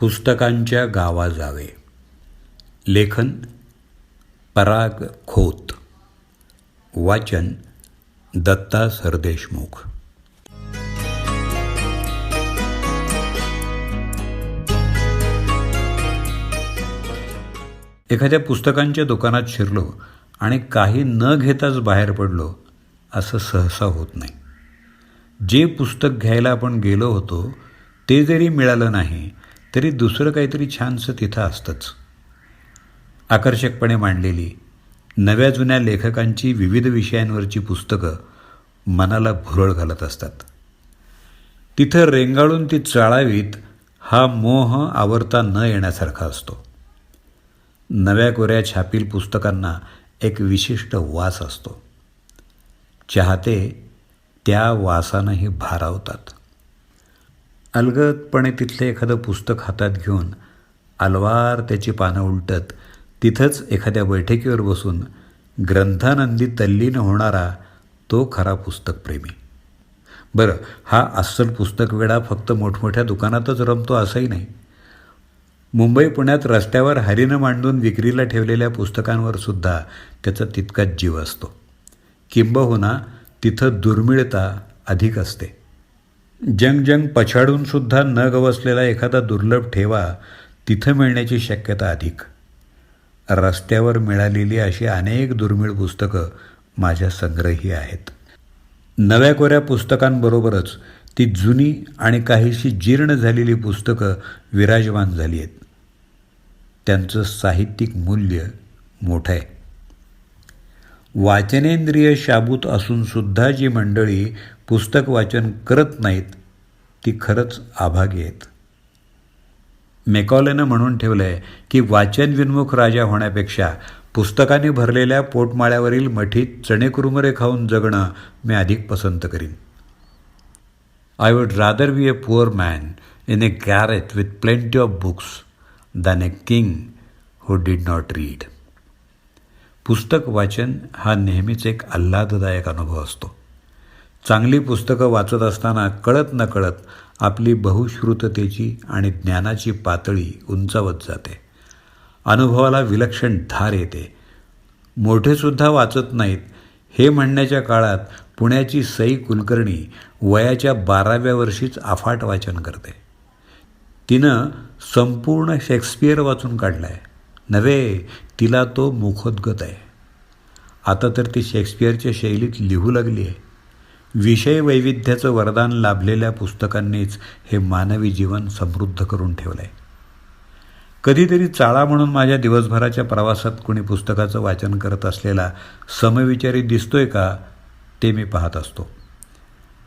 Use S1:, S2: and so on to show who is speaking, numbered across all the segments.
S1: पुस्तकांच्या गावा जावे लेखन पराग खोत. वाचन दत्ता सरदेशमुख. एखाद्या पुस्तकांच्या दुकानात शिरलो आणि काही न घेताच बाहेर पडलो असं सहसा होत नाही. जे पुस्तक घ्यायला आपण गेलो होतो ते जरी मिळालं नाही तरी दुसरं काहीतरी छानसं तिथं असतंच. आकर्षकपणे मांडलेली नव्या जुन्या लेखकांची विविध विषयांवरची पुस्तकं मनाला भुरळ घालत असतात. तिथं रेंगाळून ती चाळावीत हा मोह आवरता न येण्यासारखा असतो. नव्या कोऱ्या छापील पुस्तकांना एक विशिष्ट वास असतो. चाहते त्या वासानंही भारावतात. अलगदपणे तिथलं एखादं पुस्तक हातात घेऊन अलवार त्याची पानं उलटत तिथंच एखाद्या बैठकीवर बसून ग्रंथानंदी तल्लीन होणारा तो खरा पुस्तकप्रेमी. बरं हा अस्सल पुस्तक वेळा फक्त मोठमोठ्या दुकानातच रमतो असंही नाही. मुंबई पुण्यात रस्त्यावर हरीनं मांडून विक्रीला ठेवलेल्या पुस्तकांवर सुद्धा त्याचा तितकाच जीव असतो. किंबहुना तिथं दुर्मिळता अधिक असते. जंग जंग पछाडून सुद्धा न गवसलेला एखादा दुर्लभ ठेवा तिथं मिळण्याची शक्यता अधिक. रस्त्यावर मिळालेली अशी अनेक दुर्मिळ पुस्तकं माझ्या संग्रही आहेत. नव्या कोऱ्या पुस्तकांबरोबरच ती जुनी आणि काहीशी जीर्ण झालेली पुस्तकं विराजमान झाली आहेत. त्यांचं साहित्यिक मूल्य मोठं आहे. वाचनेंद्रिय शाबूत असूनसुद्धा जी मंडळी पुस्तक वाचन करत नाहीत ती खरंच आभागी आहेत. मेकॉलेनं म्हणून ठेवलं आहे की वाचन विन्मुख राजा होण्यापेक्षा पुस्तकाने भरलेल्या पोटमाळ्यावरील मठीत चणे कुरुमरे खाऊन जगणं मी अधिक पसंत करीन. I would rather be a poor man in a garret with plenty of books than a king who did not read पुस्तक वाचन हा नेहमीच एक आल्हाददायक अनुभव असतो. चांगली पुस्तकं वाचत असताना कळत नकळत आपली बहुश्रुततेची आणि ज्ञानाची पातळी उंचावत जाते. अनुभवाला विलक्षण धार येते. मोठेसुद्धा वाचत नाहीत. हे म्हणण्याच्या काळात पुण्याची सई कुलकर्णी वयाच्या बाराव्या वर्षीच अफाट वाचन करते. तिनं संपूर्ण शेक्सपियर वाचून काढला आहे नव्हे तिला तो मुखोद्गत आहे. आता तर ती शेक्सपियरच्या शैलीत लिहू लागली आहे विषय वैविध्याचं वरदान लाभलेल्या पुस्तकांनीच हे मानवी जीवन समृद्ध करून ठेवलं आहे कधीतरी चाळा म्हणून माझ्या दिवसभराच्या प्रवासात कोणी पुस्तकाचं वाचन करत असलेला समविचारी दिसतोय का ते मी पाहत असतो.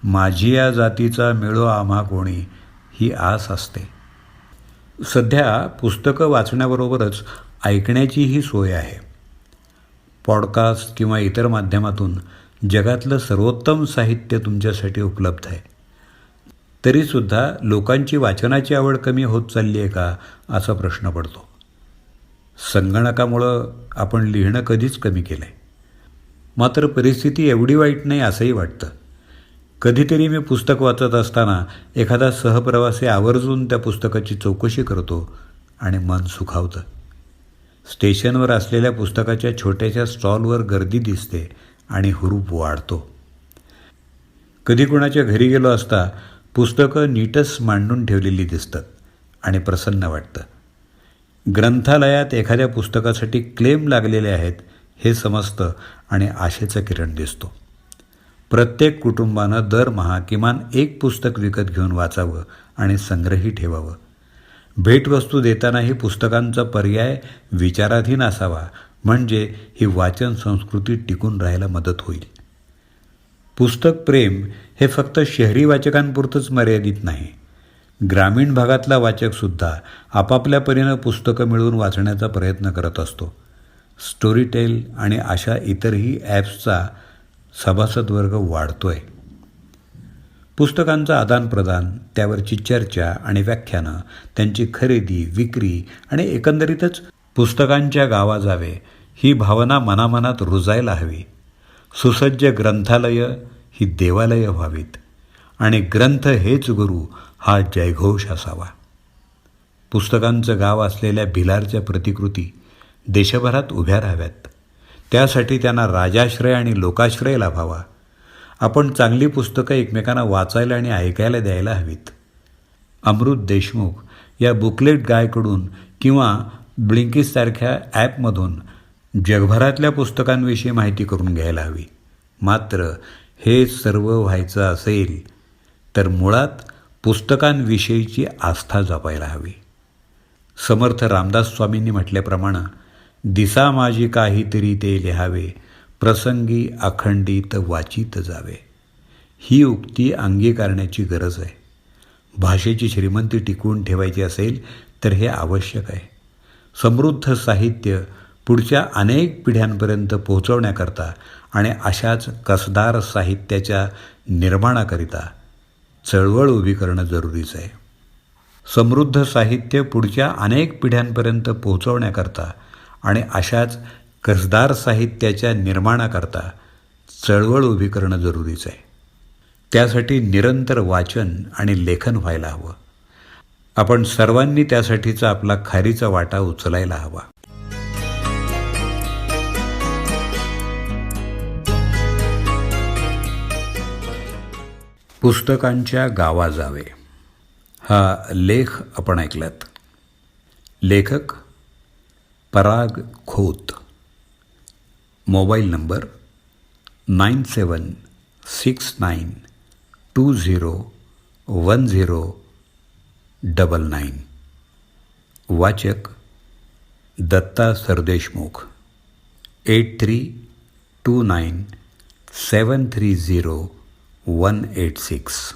S1: माझी या जातीचा मिळो आम्हा कोणी ही आस असते. सध्या पुस्तकं वाचण्याबरोबरच ऐकण्याचीही सोय आहे. पॉडकास्ट किंवा इतर माध्यमातून जगातलं सर्वोत्तम साहित्य तुमच्यासाठी उपलब्ध आहे. तरीसुद्धा लोकांची वाचनाची आवड कमी होत चालली आहे का असा प्रश्न पडतो. संगणकामुळं आपण लिहिणं कधीच कमी केलं आहे मात्र परिस्थिती एवढी वाईट नाही असंही वाटतं. कधीतरी मी पुस्तक वाचत असताना एखादा सहप्रवासी आवर्जून त्या पुस्तकाची चौकशी करतो आणि मन सुखावतं. स्टेशनवर असलेल्या पुस्तकाच्या छोट्याशा स्टॉलवर गर्दी दिसते आणि हुरूप वाढतो. कधी कोणाच्या घरी गेलो असता पुस्तकं नीटच मांडून ठेवलेली दिसतात आणि प्रसन्न वाटतं. ग्रंथालयात एखाद्या पुस्तकासाठी क्लेम लागलेले आहेत हे समजतं आणि आशेचं किरण दिसतो. प्रत्येक कुटुंबानं दरमहा किमान एक पुस्तक विकत घेऊन वाचावं आणि संग्रही ठेवावं. भेटवस्तू देतानाही पुस्तकांचा पर्याय विचाराधीन असावा म्हणजे ही वाचन संस्कृती टिकून राहायला मदत होईल. पुस्तक प्रेम हे फक्त शहरी वाचकांपुरतंच मर्यादित नाही. ग्रामीण भागातला वाचकसुद्धा आपापल्या परीनं पुस्तकं मिळवून वाचण्याचा प्रयत्न करत असतो. स्टोरीटेल आणि अशा इतरही ॲप्सचा सभासद वर्ग वाढतो आहे पुस्तकांचं आदानप्रदान त्यावरची चर्चा आणि व्याख्यानं त्यांची खरेदी विक्री आणि एकंदरीतच पुस्तकांच्या गावा जावे ही भावना मनामनात रुजायला हवी. सुसज्ज ग्रंथालय ही देवालयं व्हावीत. आणि ग्रंथ हेच गुरु हा जयघोष असावा. पुस्तकांचं गाव असलेल्या भिलारच्या प्रतिकृती देशभरात उभ्या राहाव्यात. त्यासाठी त्यांना राजाश्रय आणि लोकाश्रय लाभावा. आपण चांगली पुस्तकं एकमेकांना वाचायला आणि ऐकायला द्यायला हवीत. अमृत देशमुख या बुकलेट गायकडून किंवा ब्लिंकिससारख्या ॲपमधून जगभरातल्या पुस्तकांविषयी माहिती करून घ्यायला हवी. मात्र हे सर्व व्हायचं असेल तर मुळात पुस्तकांविषयीची आस्था जपायला हवी. समर्थ रामदास स्वामींनी म्हटल्याप्रमाणे दिसा माझी काहीतरी ते लिहावे प्रसंगी अखंडित वाचित जावे. ही उक्ती अंगीकारण्याची गरज आहे. भाषेची श्रीमंती टिकवून ठेवायची असेल तर हे आवश्यक आहे. समृद्ध साहित्य पुढच्या अनेक पिढ्यांपर्यंत पोहोचवण्याकरता आणि अशाच कसदार साहित्याच्या निर्माणाकरिता चळवळ उभी करणं जरुरीचं आहे. समृद्ध साहित्य पुढच्या अनेक पिढ्यांपर्यंत पोहोचवण्याकरता आणि अशाच कसदार साहित्याच्या निर्माणाकरता चळवळ उभी करणं जरुरीचं आहे. त्यासाठी निरंतर वाचन आणि लेखन व्हायला हवं. आपण सर्वांनी त्यासाठीचा आपला खारीचा वाटा उचलायला हवा. पुस्तकांच्या गावा जावे हा लेख आपण ऐकलात. लेखक Parag Khot. Mobile number nine seven six nine two zero one zero double nine. वाचक Datta Sardeshmukh. Eight three two nine seven three zero one eight six.